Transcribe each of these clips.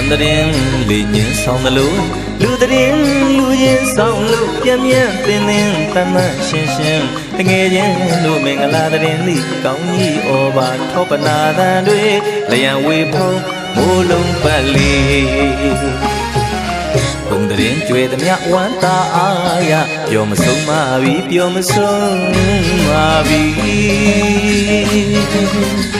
န်တရင်လေညင်းဆောင်တယ်လို့လူတရင်လူရင်ဆောင်လို့ပြင်းပြင်းပင်ပင်တမန်ရှင်းရှင်းတငယ်ချင်းတို့မင်္ဂလာတရင်လိကောင်းကြီးဩဘာထောပနာတန်တွေလျံဝေဖုံးမိုးလုံးပတ်လီဘုံတရင်ကျွေသမျှဝမ်းသာအားရပျော်မဆုံးပါပြီပျော်မဆုံးပါပြီပ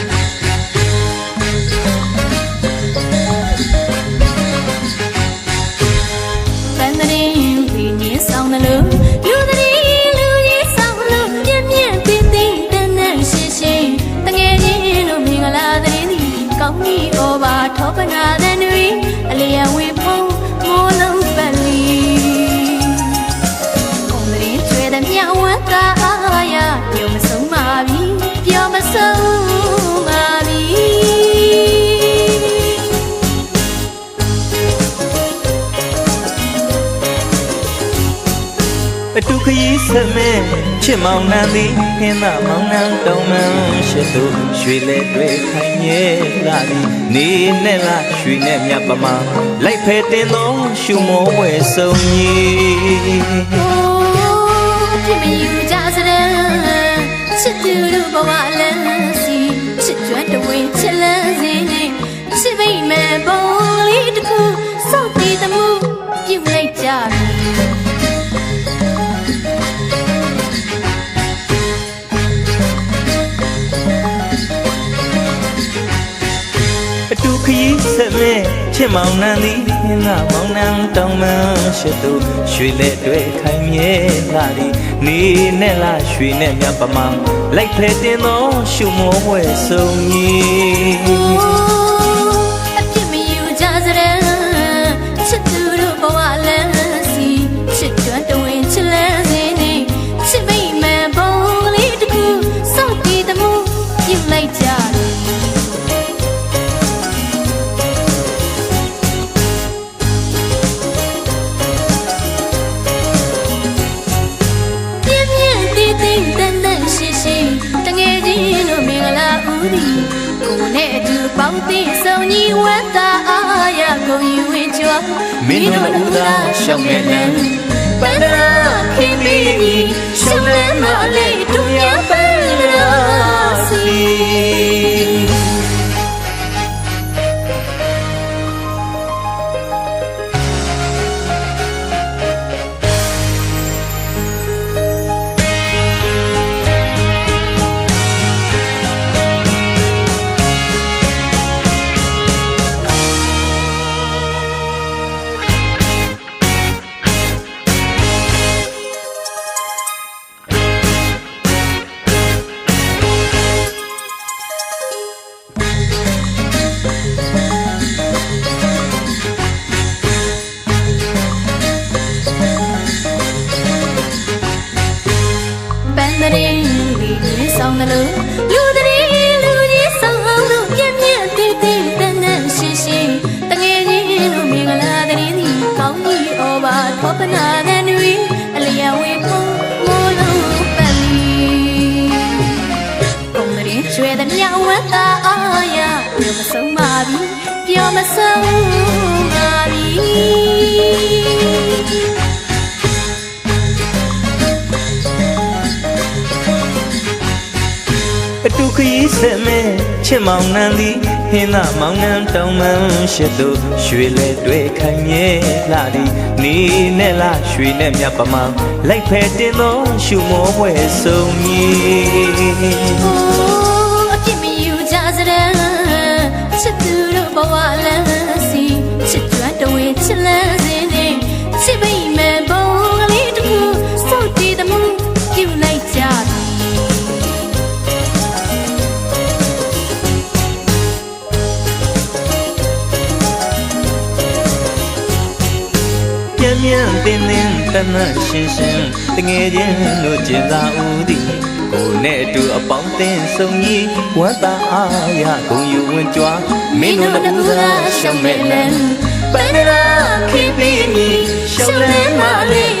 စမဲချစ်မောင်နှံသည်ခင်းသာမောင်နှံတုံနှံရှစ်သူရွှေလဲတွေ့ခိုင်ရဲ့လာသည်နေနဲ့လားရွှေနဲ့မြတ်ပမာလိုက်ဖဲတင်သောရှုမောဝဲစုံကြီးဖြစ်မယူကြစရန်ချစ်သူတို့ဘဝလန်းစီချစ်ကြွတဝင်းချစ်လန်းစင်းချစ်မိတ်မဲ့ပုံလေး အတူခရီးဆက်မဲ့ချစ်မောင်နှံသည်ဟင်းသာမောင်နှံတောင်းမှန်ရှိသူရွှေလဲတွေခိုင်ရဲလာသည်နေနဲ့လားရွှေနဲ့မြတ်ပမာလိုက်ဖဲတင်သောရှုမောဝဲဆုံးကြီး တူပေါင်းသိဆုံးညီဝတ်သာအားရကုန်ယူဝင်ကြွားမင်းတို့ဦးသာရှောင်းမဲ့လမ်းပန္ဒရာခင်မီရှောင်းလဲမလေးတို့ရပ ထောပနာတဲ့တွေအလျံဝေဖို့မိုးလုံးပတ်လီကုန်ရင်းကျွဲတဲ့မြောက်ဝတ်တာအာရပြောမဆုံးပါပြီပြောမဆုံးပါပြီအတူခရီးဆက်မဲ့ ချစ်မောင်နှံသည်ဟင်းသာမောင်နှံတောင်းမှန်ရှိသူရွှေလဲတွေခိုင်ရဲလာသည်နေနဲ့လားရွှေနဲ့မြတ်ပမာလိုက်ဖဲတင်သောရှုမောဝဲဆုံးကြီး ပြင်းပြင်းတင်းတင်းတမန်ရှင်းရှင်းတငယ်ချင်းတို့ကျင်သာဦးသည်ကိုယ်နဲ့အတူအပေါင်းတင်ဆုံးကြီးဝမ်းသာအားရကုန်ယူဝင်ကြွားမင်းတို့နှစ်ဦးသာရှောင်းမဲ့လမ်းပန္နရာခိပိနီရှောင်းလဲမလေးတို့များပန္နရာစီ